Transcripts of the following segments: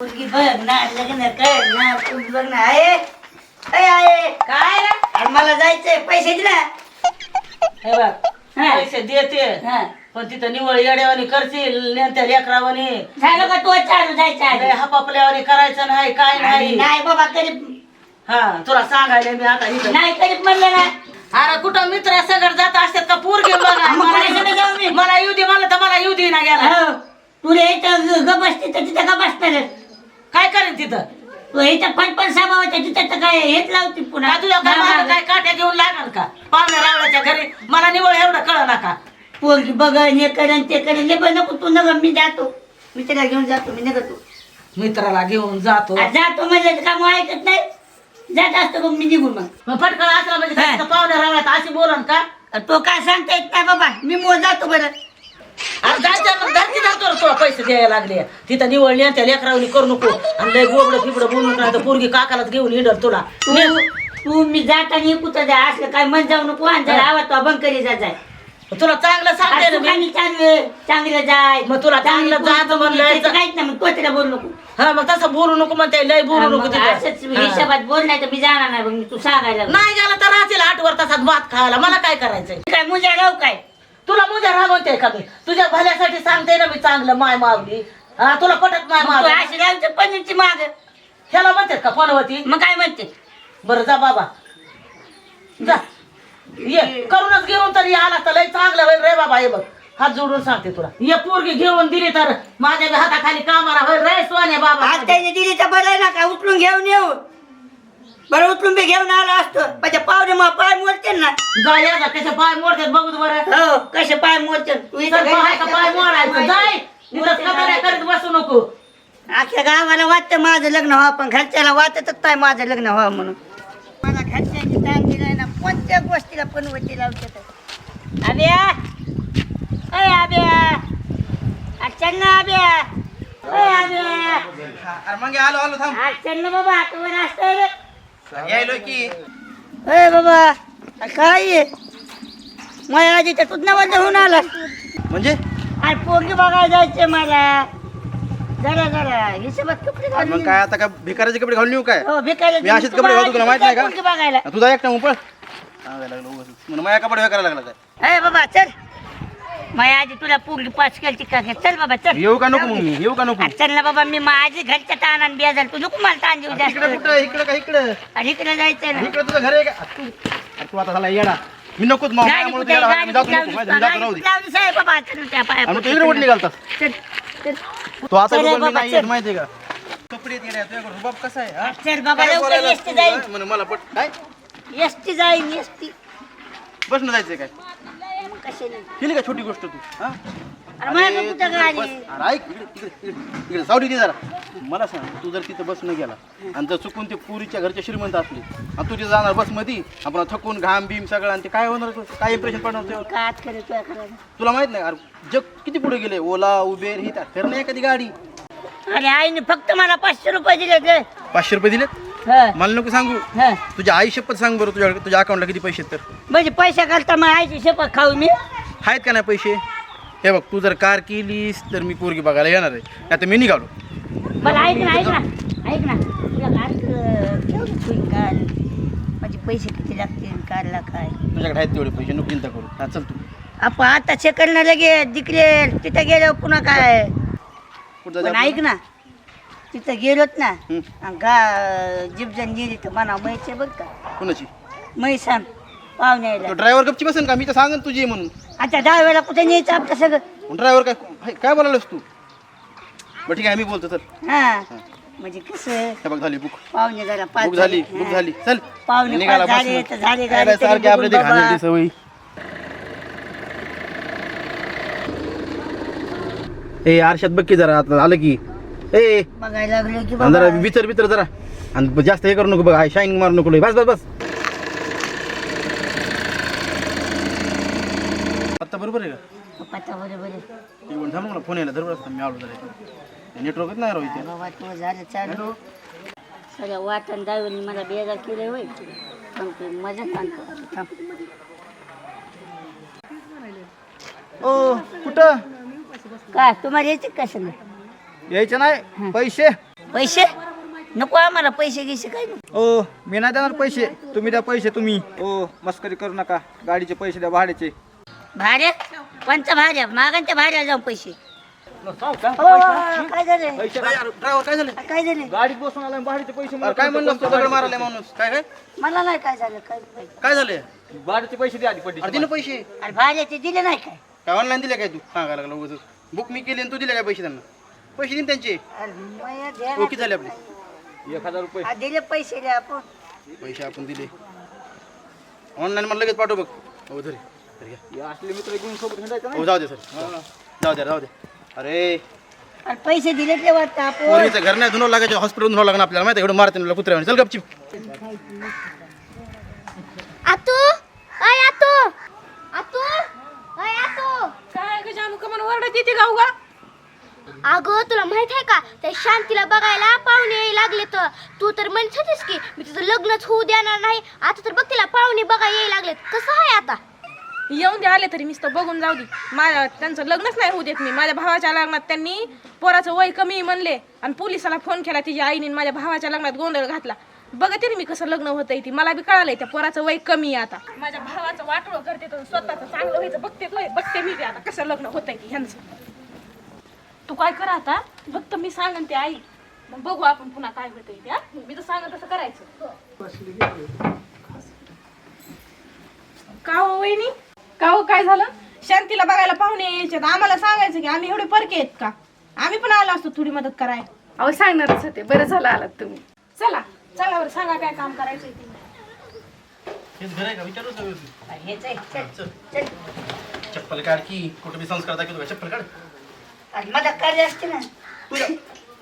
मुलगी बघ ना लग्न कर ना तू बघ ना आहे. अय आहे. काय रे? अरे मला जायचंय पैसे दे ना. हे बघ हा. पैसे देते हा. पण तिथं निवळ येड्यावानी करशील नेत्या लेकरावानी. झालं का तू चालू जायचं लय आहे हापापल्यावानी करायचं नाही काय नाही. नाही बाबा करीब हा तुला सांगायला मी आता इथं. नाही करीब म्हणलं ना. अरे कुठं मित्र सगळं जात असतात का पूर घेऊन बघा? मग मला कोणाकडे जाऊ मी? येऊ- मला येऊ दे मला तर मला येऊ दे ना गेला. हो. तुला इथं ग बसते तर तिथं का बसणार. काय करेन तिथं? तू इथं फणफण सामावाच्या तिथं तर काय हेच लावते पुन्हा. काय तुझ्या काय काय काट्या घेऊन लागणार का? पाहुण्या रावळाच्या घरी मला निवळ एवढं कळ नका पोरगी बघन हे करण ते करण हे बघ नको तू नग मी जातो. मी त्याला घेऊन जातो मी नका मित्राला घेऊन जातो. जातो म्हणजे काम ऐकत नाही. जात असतो मग मी निघून मग. मग फटकळ असला म्हणजे काय पाहुण्या रावळ्यात अशी बोलन का? तो काय सांगता येत नाही बाबा. मी मो जातो बरं. अरे जायचं मग धरती धरतो रे तुला पैसे द्यायला लागले. तिथं निवडली त्या लेकरावली करू नको. आणि लय गोबडं फिबडं बोलू नका तर पोरगी काकालाच घेऊन हिंडल तुला. तू तू मी जाताना कुठं जा. असलं काय मन जाऊ नको. आणि जरा आवाज तो बंकरी जा. जाय तुला चांगलं सांगते ना मी. सुखाने चांगलं चांगलं जाय मग तुला चांगलं पोरगी म्हणलं त्याचं काहीच नाही मग तिला बोलू नको? हा मग तसं बोलू नको म्हणते. लय बोलू नको मग तिथं. असंच. हिशोबात बोल नाही तर मी जाणार नाही. मग मी तू सांगायला लागलो. नाही गेला तर राहतील आठ वर तासात भात खायला. मला काय करायचंय? काय मुजा राव काय? तुला मुझ्या रागवते का मी? तुझ्या भल्यासाठी सांगते ना मी चांगलं माय मावली हा तुला पटत माय मग तू मावली अशी पनीरची माग. ह्याला म्हणतात का पनवती मग काय म्हणते? बरं जा बाबा. जा. ये करूनच घेऊन तर आला तर लय चांगलं होईल रे बाबा हे बघ. हात जोडून सांगते तुला. ये पोरगी घेऊन दिली तर माझ्या बी हाताखाली कामाला होईल रे सोन्या बाबा. आज त्याने दिली तर बरं ना का उचलून घेऊन येऊ. बरं उचलून बी घेऊन आला असतो. म्हणजे पावले मग पाय मोडते ना. जा या जा पाय मोडतात बघू दे बरं. हो कसे पाय मोडते तू इथं चल, पाय का पाय मोडायचं. जाय इथं कटाऱ्या करीत बसू नको. अख्ख्या गावाला वाटतं माझं लग्न व्हावं पण घरच्याला वाटतच नाही माझं लग्न व्हावं म्हणून. मला घरच्यांची टाइम दिलाय ना कोणत्या गोष्टीला पण वटी लावतात आब्या अय आब्या चल ना आब्या अय आब्या अरे मग आलो आलो थांब. आज चल ना बाबा हातावर असतं रे. यायलो की. अय बाबा आ, काय आहे? माझ्या आधी तर बंद होऊन आला म्हणजे? अरे पोरगी बघायला जायचंय मला. जरा जरा हिशोबात कपडे घालून मग काय आता काय भिकाराचे कपडे घालून येऊ काय? हो, मी असेच कपडे घालतो तुला माहीत नाही का? पोरगी बघायला. तुझा एकटा उपळ. सांगायला लागलो. म्हणून माझ्या कपडे हे करायला लागला काय? अय बाबा चल. माझ्या आधी तुला पोरगी पाच केली का? काय? चल बाबा चल. येऊ का नको मग मी? येऊ का नको? आ, चल ना बाबा मी माझी घरच्या तानान बिया झाली तू नको मला ताण देऊ इकडे जास्त कुठं? इकडे का इकडे? आणि इकडे जायचंय ना. इकडे तुझं घर आहे का? तू आता झाला येडा. मी नकोच मग. गाडी माझ्यामुळे कुठे तुझ्या गाडी मी जातो कुठे नको. माझ्या मी जातो राहू लावली दे. लावली साहेब बाबा चल त्या पाया आणि मग तू इकडे कुठे निघालतास चल चल. तू आता चल रे बरोबर मी बाबा, नाही चल. माहितीये का? कपडे येत येड्या, तुझ्याकडे रुबाब कसा आहे हा? चल बाबा काय लवकर बोलायला एसटी तू, जाईल? म्हणे मला पट काय? एसटी जाईल एसटी बसणं जायचंय काय? कशाने केली का छोटी गोष्ट तू? हा? अरे माझ्या अरे, कुठं तुझं गाडी. बस- अरे ऐक इकडे इकडे इकडे इकडे सावली दे जरा. मला सांग तू जर तिथं बस न गेला आणि जर चुकून ते पुरीच्या घरचे श्रीमंत असले आणि तू तिथे जाणार बसमध्ये आपण थकून घाम बीम सगळं आणि ते काय होणार तुझं? काय इम्प्रेशन पडणार तुझ्यावर? काय करे तुला करायला तुला माहीत नाही अरे जग किती पुढे गेले ओला उबेर ही तर नाही एखादी गाडी. आणि आईने फक्त मला पाचशे रुपये दिले ते पाचशे रुपये दिले हं, मला नको सांगू. हं. तुझ्या आई शपथ सांग बरं तुझ्या तुझ्या अकाउंटला किती पैसे आहेत तर. म्हणजे पैसा घालता मग आईची शपथ खाऊ मी. आहेत का नाही पैसे? हे बघ तू जर कार केलीस तर मी पोरगी बघायला येणार आहे. नाही तर मी निघालो. मला ऐक ना ऐक ना ऐक ना. तुला कार केवढी होईल कार? म्हणजे पैसे किती लागतील कारला काय? तुझ्याकडे आहेत तेवढे पैसे नको चिंता करू. हा चल तू. आपण आता सेकंड लगे जिकडे तिथं गेलो पुन्हा काय? पण? ऐक ना. तिथं गेलोत ना हं. गा जिबजन गेली तर म्हणा मैचे बघ का. कोणाची? मै सांग पाहुण्याला. तो ड्रायव्हर गपची बसेन का? मी तर सांगन तुझी म्हणून. आता दहा वेळा कुठे न्यायचं आपलं सगळं? ड्रायव्हर काय हाय, काय बोलायलास तू? बरं ठीक आहे मी बोलतो चल. हा. म्हणजे कसं? हे बघ झाली बुक पाहुणे जरा बुक झाली झाले. बुक हा. झाली. चल. पाहुणे निघाला पाच बस झाले ना. तर झाले काय गाडी रे, सारखे तरी आपले ते बघून घाणेरडी बाबा. सवयी. ए आरशात बघ की जरा आता आलं की. ए बघायला लागलो की आणि बाबा. जरा विचार विचार जरा. आणि जास्त हे करू नको बघ शाईनिंग मारू नको लय. बस बस बस. आता बरोबर आहे का? पत्ता बरोबर आहे. येऊन थांब मला फोन यायला धर बरं मी आलो जरा नेटवर्कच नाही राहू इथे. बाबा तो झालं चालू. सगळ्या वाटण दावणी मला बेजार केले होय. पण ते मजा थांब. ओ कुठं? काय तुम्हाला यायचे कसं नाही यायचं नाही. पैसे. पैसे? नको आम्हाला पैसे घ्यायचे काय नको ओ मी नाही देणार पैसे. तुम्ही द्या पैसे तुम्ही. ओ मस्करी करू नका. गाडीचे पैसे द्या भाड्याचे. भाड्या? कोणत्या भाड्या? मागांच्या भाड्या जाऊन पैसे. काय झालं काय झालं? काय झाले गाडीत बसून आला भाड्याचे पैसे अरे काय म्हणलं दगड माणूस? काय काय? मला नाही काय झालं काय नाही. काय झालंय भाड्याचे पैसे द्या आधी पडली पैसे. अरे भाड्याचे दिले नाही काय? काय ऑनलाईन दिले काय तू? सांगायला लागला बुक मी केली आणि तू दिले काय पैसे त्यांना? पैसे दिन त्यांचे. द्या ओके झाले आपले. एक हजार रुपये. हा, दिले पैसे द्या आपण. पैसे आपण दिले. ऑनलाईन मला लगेच पाठव बघ. हो धरे. धरे घ्या. हे असले मित्र घेऊन सोबत हिंडायचं हो जाऊ दे सर. जाऊ दे जाऊ दे. अरे. पैसे दिले ते वाटतं आपण. पोरीचं घर नाही धुणं लागायचं हॉस्पिटल धुणं लागणार आपल्याला माहिती आहे, एवढं मारते ना कुत्र्या चल गपची आतू अय आतू. आतू अय आतू. काय ग जानू का म्हणून ओरडत येते गाऊ गा अगं तुला माहीत आहे का? त्या शांतीला बघायला पाहुणे यायला लागले तर. तू तर म्हणत होतीस की मी तुझं लग्नच होऊ देणार नाही. आता तर बघ तिला पाहुणे बघा यायला लागलेत. कसं आहे आता? येऊन दे आले तरी नुसतं बघून जाऊ दे. माझ्या त्यांचं लग्नच नाही होऊ देत मी. माझ्या भावाच्या लग्नात त्यांनी पोराचं वय कमी म्हणले. आणि पोलिसाला फोन केला तिच्या आईने आणि माझ्या भावाच्या लग्नात गोंधळ घातला. बघते ना मी कसं लग्न होतंय ती. मला बी कळालंय त्या पोराचं वय कमी आहे आता. माझ्या भावाचं वाटोळ करते तर स्वतःचं चांगलं व्हायचं. बघते बघते मी आता कसं लग्न होतंय ह्यांचं. तू काय कर आता? फक्त मी सांगन ते आई. मग बघू आपण पुन्हा काय होतंय ते हा? मी तर सांगन तसं करायचं. का हो वहिनी? का हो काय झालं? शांतीला बघायला पाहुणे यायचे आम्हाला सांगायचं की आम्ही एवढे परके आहेत का? आम्ही पण आलो असतो थोडी मदत कराय. अहो सांगणारच होते. बरं झालं आलात तुम्ही. चला चला बरं सांगा काय काम करायचंय ते. हेच घर आहे का? विचारू सगळं हेच आहे. चल, चल. चल. चप्पल काढ की कुठे बी संस्कार दाखवतो का? चप्पल काढ. अरे मदत काढली असते ना. तुझ्या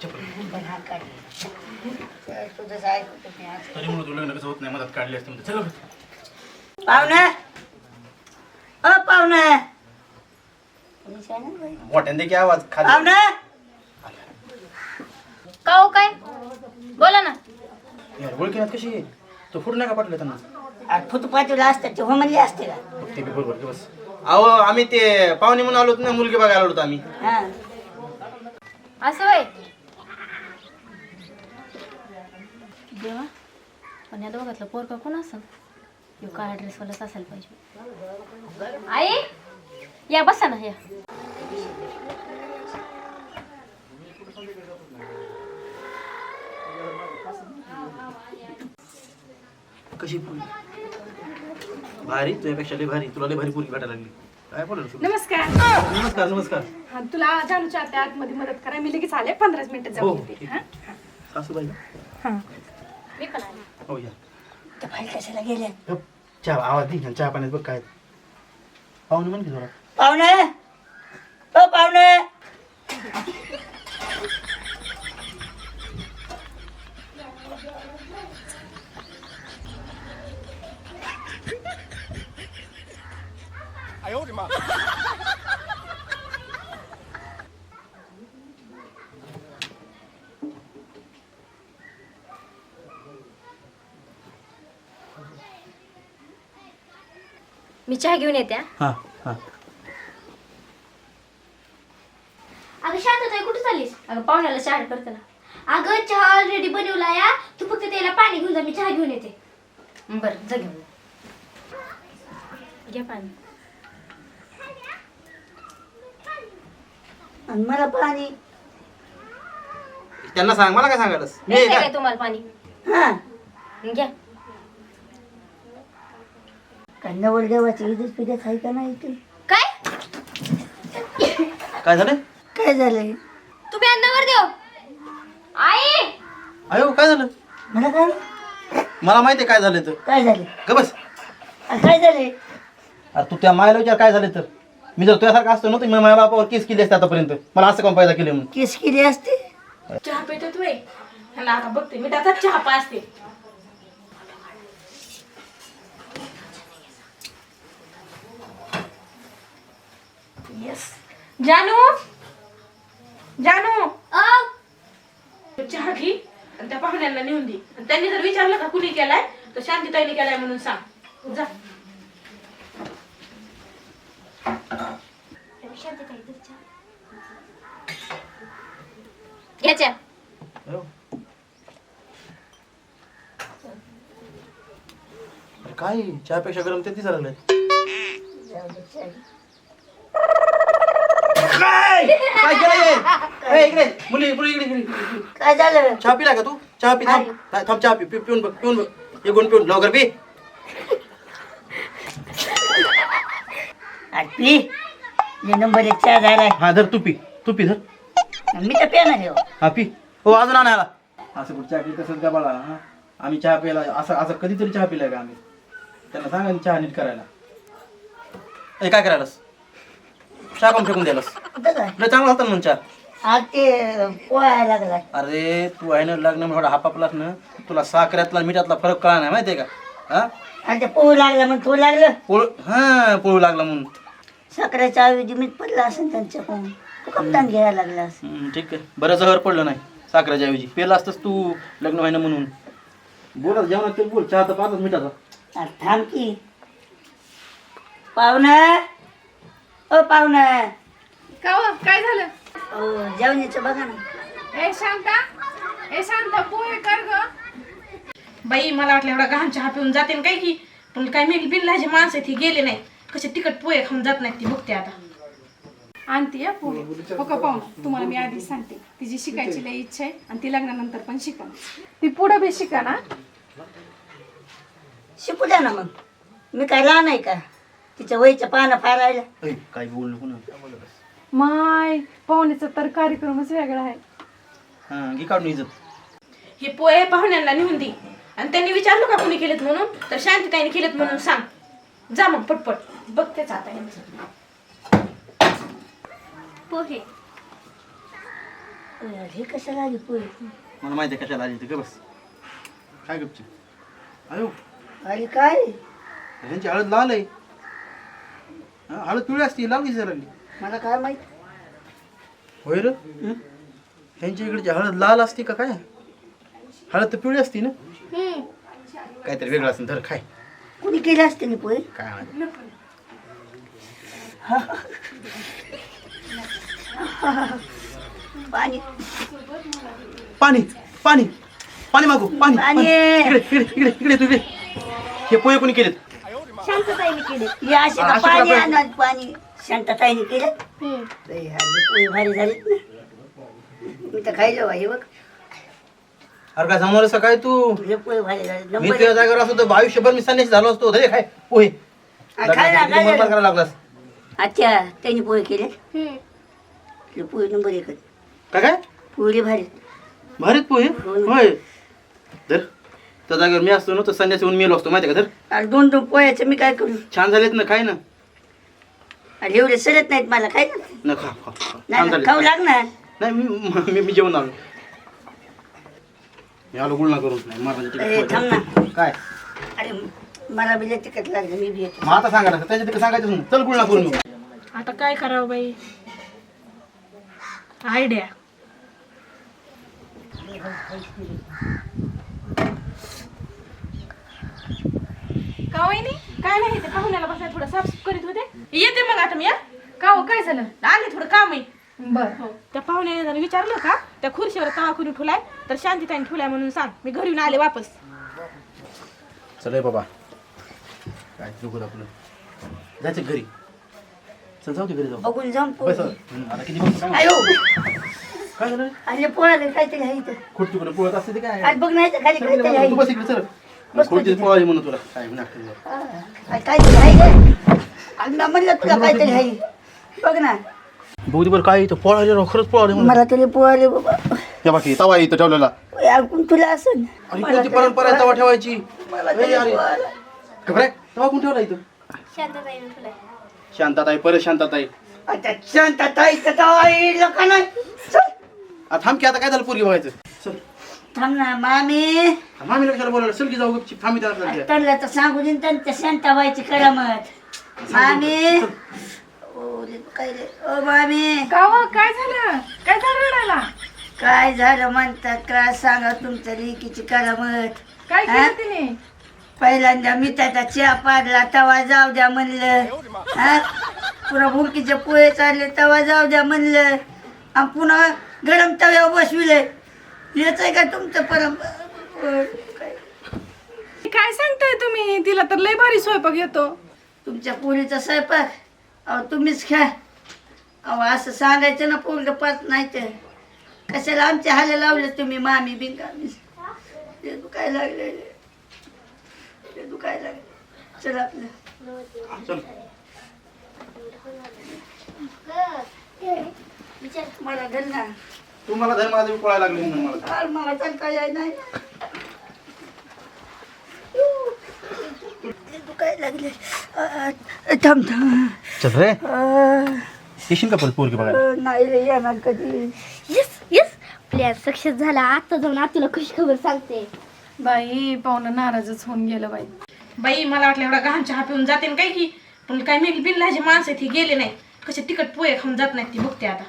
चप्पल पण हा काढली. चल, तुझं ऐकतो मी आज तरी म्हणून तुला लग्न कसं होत नाही मदत काढली असते म्हणते. चल बरं. पाहुणा. अ पाहुणा. ना की आवाज खाली पाहुणा. का हो काय? बोला ना. यार ओळखीनात कशी? तो फुट नका पाठवलं त्यांना. अरे फुटपातीला असतात ते हो म्हणले असते का? ते बी बरोबर की बस. अहो आम्ही ते पाहुणे म्हणून आलो ना मुलगी बघायला आलो होतो आम्ही. हा. असं होय? देवा पण या दोघातलं पोरका कोण असेल? यो काळा ड्रेसवालाच असायला पाहिजे. आई या बसा ना या. कशी पोरगी? भारी तुझ्यापेक्षा लय भारी. तुला लय भारी पोरगी भेटायला लागली. काय? नमस्कार. नमस्कार नमस्कार. हा, तुला जानूच्या आता आतमध्ये मदत करा. मी लगेच आले. पंधराच मिनिटं हो जाऊ ठीक. आहे. सासूबाई मी पण आले. हो या. त्या बाई कशाला गेल्या? गप. चहा आवाज दे चहा पाण्यात बघ काय. पाहुणे म्हण की जरा पाहुणे? हो पाहुणे. मी चहा घेऊन येते हां. हां अगं शांत कुठे चाललीस? अगं पाहुण्याला चहा करते ना अगं चहा ऑलरेडी बनवला या. तू फक्त त्याला पाणी घेऊन जा मी चहा घेऊन येते. बरं जा घेऊन. घ्या पाणी. आणि मला पाणी. त्यांना सांग मला काय सांगायलास? मी आहे द्यायचंय का? काय तुम्हाला पाणी? हा. घ्या. काय नवल देवाची इजत पिजत आहे का नाही ते काय? काय झालं? काय झालंय तुम्ही अन्नावर देव आई! अयो काय झालं? मला काय? मला माहिती आहे काय झालं तर काय झालं? ग बस. काय झाले? अरे तू त्या मायला विचार काय झालं तर मी जर तुझ्यासारखं असतो नव्हतं मी माझ्या बापावर केस केली असते आतापर्यंत. मला असं काम पैदा केलं म्हणून? केस केली असते? चहा पितो तू ह्याला आता बघते मी त्याचा चहा पाजते यस जानू? जानू? चहा आणि त्या पाहुण्यांना नेऊन दी. आणि त्यांनी जर विचारलं का कुणी केलाय तर शांतीताईने केलाय म्हणून सांग. जा. काय? चहापेक्षा गरम ते ती झालं काय केलं हे? ए, इकडे मुली मुली इकडे इकडे, इकडे काय झालं? चहा पिला का तू? चहा पी थांब. थांब थांब, चहा पी. पि- पिऊन बघ पिऊन बघ. हे गुण पिऊन. लवकर पी. अरे पी. जे नंबर एक चहा झालाय हा धर तू पी. तू पी धर. मी तर पेणार आहे हो. हा पी. हो अजून आणायला. असं कुठं चहा पिलं तसंच का बाळा हा. आम्ही चहा प्यायला असं असं कधीतरी चहा पिलाय का आम्ही? त्यांना सांगा ना चहा नीट करायला. ए काय करायलास? पण फेकून कुठं काय? लय चांगला होता ना चहा आज ते पोहायला लागलाय अरे तू आहे ना लग्न थोडा हापापलास ना तुला साखऱ्यातला आणि मिठातला फरक कळा नाही माहितीये का? हा? आणि ते पोहू लागला मग तो लागलं? पोळ हा पोळू लागला म्हणून. साखरेच्या ऐवजी मीठ पडलं असेल त्यांच्या तू कप्तान घ्यायला लागला हम्म, ठीक आहे. बरं जहर पडलं नाही साखरेच्या ऐवजी. पेला असतंस तू लग्न व्हायना म्हणून. बोला जेवणात ते बोल चहा तर पाहतच मिठाचा. थांब की. पाहुणा! ओ पाहुणा. का हो? काय झालं? ओ जेवणाचं बघा ना. ए शांता. ए शांता पोहे कर ग. बाई मला वाटलं एवढा गहाण चहा पिऊन जाते काय की. पण काय मी बिनलाजी माणसं ती गेले नाही. कसे तिकट पोहे खाऊन जात नाहीत ती बघते आता. आणते या पोहे. हो का पाहून तुम्हाला मी आधीच सांगते. तिची शिकायची लई इच्छा आहे आणि ती लग्नानंतर पण शिका ती पुढं बी शिका ना शिकू द्या ना मग. मी काय लहान आहे का? तिच्या वयच्या पानं फारायला ऐ, काय बोल नको ना माय पाहुण्याचा तर कार्यक्रमच वेगळा आहे. हा घे काढून इज्जत हे पोहे पाहुण्यांना नेऊन दे. आणि त्यांनी विचारलं का कोणी केलेत म्हणून? तर शांतीताईने केलेत म्हणून सांग. जा मग पटपट. बघतेच आता यांचं. पोहे. अरे, हे कशाला आली पोहे? मला माहिती आहे कशाला आली ते बस. काय गपची अयो अरे काय? ह्यांची हळद लाल आहे. हा, हळद पिवळी असते लाल दिसायला लागली मला काय माहीत? होय रे? ह्यांच्या इकडची हळद लाल असते का काय? हळद तर पिवळी असते ना? काहीतरी वेगळं असेल धर खाय. कुणी केले असते ना पोहे? काय माहिती? पाणी. पाणी पाणी. पाणी मागू पाणी. पाणी. इकडे इकडे इकडे इकडे तू इकडे. हे पोहे कोणी केलेत? शांतताईने केले. हे असे का अशे पाणी आणत पाणी शांतताईने केले. पोहे भारी झालेत ना. मी तर खायलो हे बघ. अरे काय समोर असं काय तू? हे पोहे भारी झाले मी नंबर तुझ्या जागेवर असतो तर आयुष्यभर मी संन्यासी झालो असतो. धरे खाय. पोहे. हा, खाय ना, खाय ना. करायला लागलास. अच्छा त्यांनी पोहे केले. हे पोहे नंबर एक काय काय? पोहे भारी भारीत पोहे? होय. धर. त्या जागेवर मी असतो ना तर संन्यासी होऊन मेलो असतो माहिती का अरे दोन दोन पोह्याचं मी काय करू? छान झालेत ना काय ना? अरे एवढे सरत नाहीत मला काय ना न खा खा खा. छान नाही झाले खाऊ लागणार. नाही मी मी मी जेवण आलो. मी आलो गुळणा करून. नाही अरे थांब ना. काय? अरे मला बिले तिकट लागलं मी बी येतो. मग आता सांगा ना त्याच्या तिकडे सांगायचं नाही. चल गुळणा करून येऊ आता काय करावं बाई? आयडिया का वहिनी काय नाही ते पाहुण्याला बसायला थोडं साफसूफ करीत होते. येते मग आता मी हा? का हो काय झालं? आले थोडं काम आहे बर. हो. त्या पाहुण्याने जर विचारलं का? त्या खुर्शीवर तवा कुणी ठेवलाय. तर शांतीताईने ठेवलाय म्हणून सांग. मी घरी येऊन आले वापस. चल रे बाबा. काय चुकत आपलं? जायचं घरी. चल जाऊ दे घरी जाऊ. बघून जाऊन बस पोहे हं, आता किती बघ आयो काय झालं? अरे पोळाले काहीतरी आहे इथं. खोट तिकडे पोळत असते ते काय? आज बघ नाही तर खाली काहीतरी आहे. तू बस इकडे चल. खोटची पोळाली म्हणून तुला काय म्हणा आज काहीतरी आहे ग. मी म्हणलं तुला काहीतरी आहे. बघ ना. बहुती बरं काय इथं पोळाले राव खरंच पोळाले म्हणून मला तरी पोळाले बाबा. हे बाकी तवा इथं ठेवलेला. ऐकून तुला असं आणि कोणती परंपरा आहे तवा ठेवायची? मला ए, तरी अरे. पोळालं. खबर तवा कोण ठेवला इथं? शांतताईने तुला. शांताताई परत शांताताई. आता शांतता इथं तवा येईल का नाही? चल. आता थांब की आता काय झालं पोरगी बघायचं? चल. थांब ना मामी. मामी कशाला बोलावलं चल की जाऊ गपची थांबी त्याला त्यांना तर सांगू देईन त्यांच्या शांताबाईची करामत मामी. ओ रे, काय रे? ओ मामी. का हो? काय झालं? काय झालं रडायला? काय झालं म्हणतात काय सांगा तुमच्या लेकीची करामत काय हा? केलं तिने? पहिल्यांदा मी त्याचा चहा पाडला तवा जाऊ द्या म्हणलं. हा? पुन्हा भुकीचे पोहे चालले तवा जाऊ द्या म्हणलं. आणि पुन्हा गरम तव्यावर बसविले. येत आहे का तुमचं परंपरा काय सांगताय तुम्ही? तिला तर लय भारी स्वयंपाक येतो. तुमच्या पोरीचा स्वयंपाक? अहो तुम्हीच खा. अहो असं सांगायचं ना पोरग पाच नाही तर. कशाला आमच्या हाले लावले तुम्ही मामी बिंगामी ते दुखाय लागले? ते दुखाय लागले? चल आपलं. चल. मला घाल ना तू मला धर्म माझं पळायला लागली म्हणून मला. काल मला चालता याय नाही. ते दुखाय लागले. अ, अ, थांब थांब. चल रे अ, येशील का परत पोरगी बघायला? अ, नाही रे येणार कधी? Yes yes. प्लॅन सक्सेस झाला. आता जाऊन खुश खबर सांगते. बाई पाहुणं नाराजच होऊन गेलं बाई. बाई मला वाटलं एवढा गहाण चहा पिऊन जाते काय की? पण काय मी बिनलाजी माणसं ती गेले नाही. कसे तिकट पोहे खाऊन जात नाही ती बघते आता.